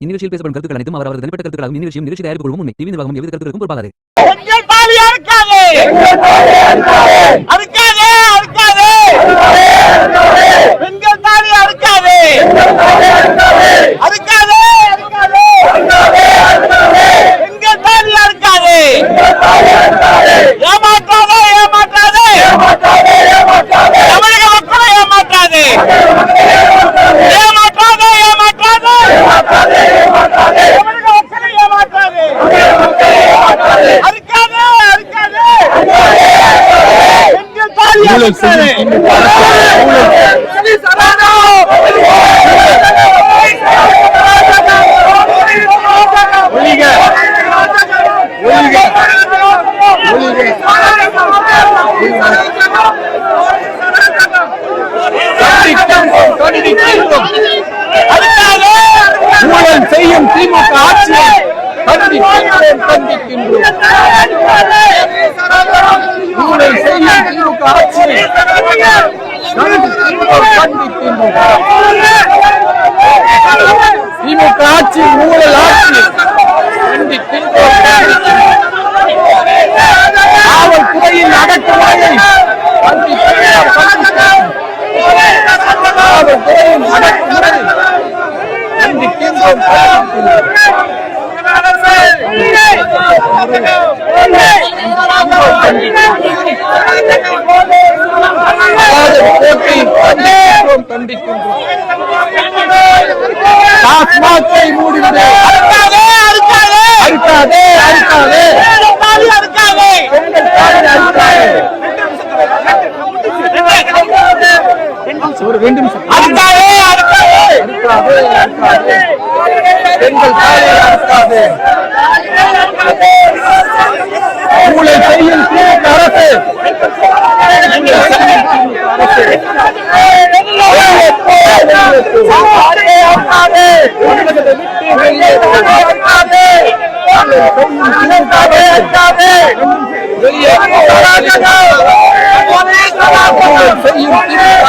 இந்நிகழ்ச்சியில் பேசப்படும் கருத்துக்கள் அனைத்தும் அவர் அவரது தனிப்பட்ட கருத்துக்களாகும் இந்நிகழ்ச்சியும் நிகழ்ச்சி தயாரிப்பு குழுவும் உண்மை. டிவி நிர்வாகம் எவ்வித கருத்துக்களுக்கும் பொறுப்பாகாது. பெண்கள் தாலி அறுக்காதே அறுக்காதே அறுக்காதே பெண்கள் தாலி அறுக்காதே அறுக்காதே அறுக்காதே பெண்கள் தாலி அறுக்காதே ஏமாற்றாதே ஏமாற்றாதே தமிழக மக்களை ஏமாற்றாதே ஏமாற்றாதே ஏமாற்றாதே தமிழக மக்களை ஏமாற்றாதே அறுக்காதே அறுக்காதே பெண்கள் தாலி அறுக்காதே ஊழல் செய்யும் திமுக ஆட்சியை கண்டிக்கின்றோம் கண்டிக்கின்றோம். ஊழல் செய்யும் திமுக ஆட்சியை திமுக ஆட்சி ஊழல் ஆட்சி காவல்துறையின் அடக்குமுறையை காவல்துறையின் அடக்குமுறை கண்டிக்கின்றோம் டாஸ்மாகை மூடிவிடு அறுக்காதே அறுக்காதே அறுக்காதே அறுக்காதே அறுக்காதே ஒரு ரெண்டு நிமிஷம் அறுக்காதே அறுக்காதே அறுக்காதே அறுக்காதே பெண்கள் தாலி அறுக்காதே ஊழல் செய்யும் திமுக அரசு ஊழல் செய்யும் திமுக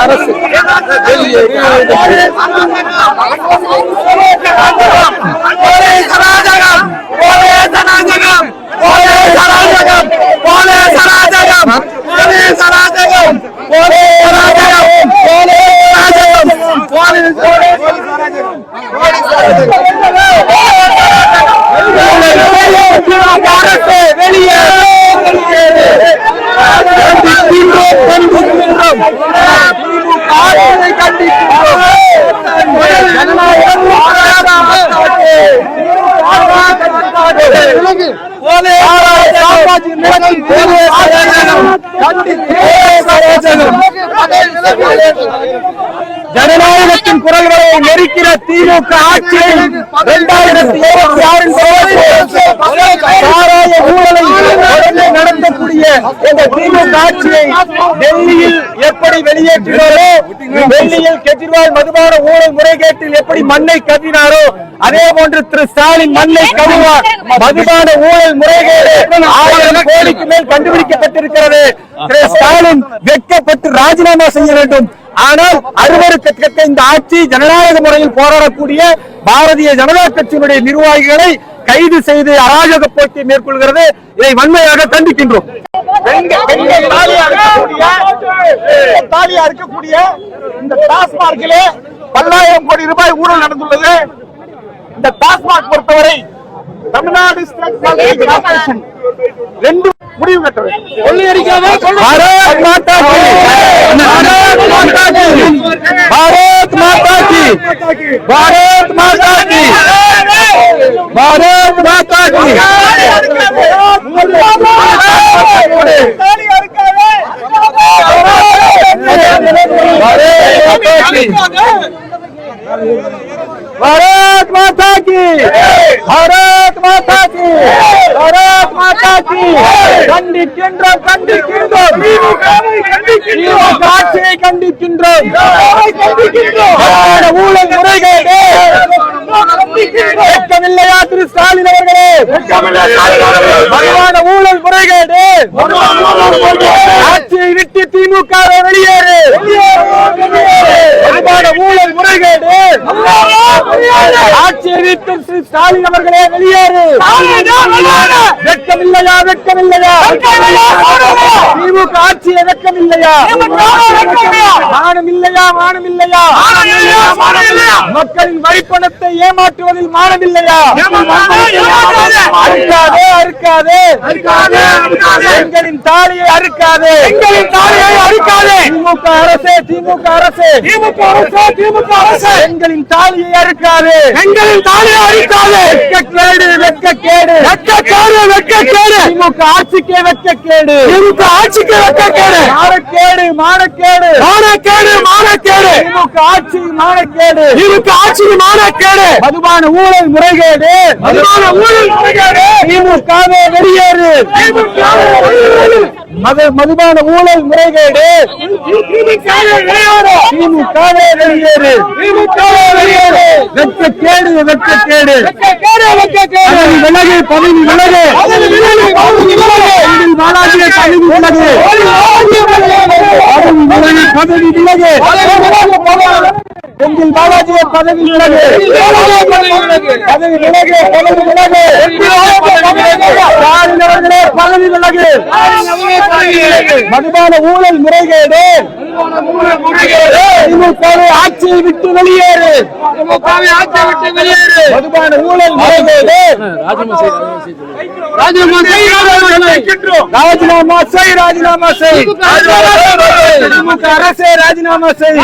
அரசு ஜனநாயகத்தின் குரல்களை நெருக்கிற திமுக ஆட்சியை இந்த திமுக ஆட்சியை டெல்லியில் எப்படி வெளியேற்றினாரோ டெல்லியில் கெஜ்ரிவால் மதுபான ஊழல் முறைகேட்டில் எப்படி மண்ணை கவினாரோ அதே போன்று திரு ஸ்டாலின் மண்ணை கவுவார் மதுபான ஊழல் முறைகேடு ஆயிரம் கோடிக்கு மேல் கண்டுபிடிக்கப்பட்டிருக்கிறது. திரு ஸ்டாலின் வெட்கப்பட்டு ராஜினாமா செய்ய வேண்டும். ஆனால் அறுவருக்கத்தக்க இந்த ஆட்சி ஜனநாயக முறையில் போராடக்கூடிய பாரதிய ஜனதா கட்சியினுடைய நிர்வாகிகளை கைது செய்து அராஜக போக்கை மேற்கொள்கிறது. இதை வன்மையாக கண்டிக்கின்றோம் பெண்கள் பெண்கள் தாலியா இருக்கக்கூடிய பெண்கள் தாலியா இருக்கக்கூடிய இந்த டாஸ்மார்க்கிலே பல்லாயிரம் கோடி ரூபாய் ஊழல் நடந்துள்ளது. இந்த டாஸ்மாக் பொறுத்தவரை தமிழ்நாடு ரெண்டு முடிவு கட்ட பாரத் மாதா கி. பாரத் மாதா கி. பாரத் மாதா கி. பாரத் மாதா கி பாரத் மாதா கி பாரத் மாதா கி பாரத் மாதா கி பாரத் மாதா கி கண்டிக்கின்றோம் கண்டிக்கின்றோம் திமுக ஆட்சியை கண்டிக்கின்றோம் கண்டிக்கின்றோம் ஊழல் முறைகேடு வெட்கமில்லையா திரு ஸ்டாலின் அவர்களே மதுவான ஊழல் முறைகேடு. ஆட்சியை விட்டு திமுக வெளியேறு. மதுவான ஊழல் முறைகேடு. ஆட்சியை விட்டு ஸ்ரீ ஸ்டாலின் அவர்களே வெளியேறு. வெட்கமில்லையா வெட்கமில்லையா திமுக ஆட்சியை வெட்கமில்லையா இல்லையா? மானம் இல்லையா மக்களின் வரிப்பணத்தை ஏமாற்றுவதில் மானம் இல்லையா அறுக்காதே அறுக்காதே. எங்களின் தாலியை அறுக்காதே. எங்களின் தாலியை திமுக அரசே திமுக அரசே. திமுக அரசே திமுக அரசே. எங்களின் தாலியை அறுக்காதே. எங்களின் தாலியை அறுக்காதே. வெட்கக்கேடு வெட்கக்கேடு வெட்கக்கேடு வெட்கக்கேடு திமுக ஆட்சிக்கே வெட்கக்கேடு திமுக ஆட்சிக்கே வெட்கக்கேடு மானக்கேடு மானக்கேடு மானக்கேடு மானக்கேடு திமுக ஆட்சி மானக்கேடு திமுக ஆட்சி மானக்கேடு மதுபான ஊழல் முறைகேடு. மதுபான ஊழல் முறைகேடு. திமுகவே வெளியேறு. மது மதுபான ஊழல் முறைகேடு. திமுகவே வெளியேறு. திமுகவே வெளியேறு. வெட்கக்கேடு வெட்கக்கேடு பதவி விலகு பதவி விலகு. பாலாஜியை பதவி விலகு. பதவி விலகு. செந்தில் பாலாஜியை பதவி விலகு. பதவி விலகு பதவி விலகு ஸ்டாலின் அவர்களே பதவி விலகு மதுபான ஊழல் முறைகேடு. திமுகவை ஆட்சியை விட்டு வெளியேறு. மதுபான ஊழல் முறைகேடு. ராஜினாமா செய் ராஜினாமா செய். அரசே ராஜினாமா செய்.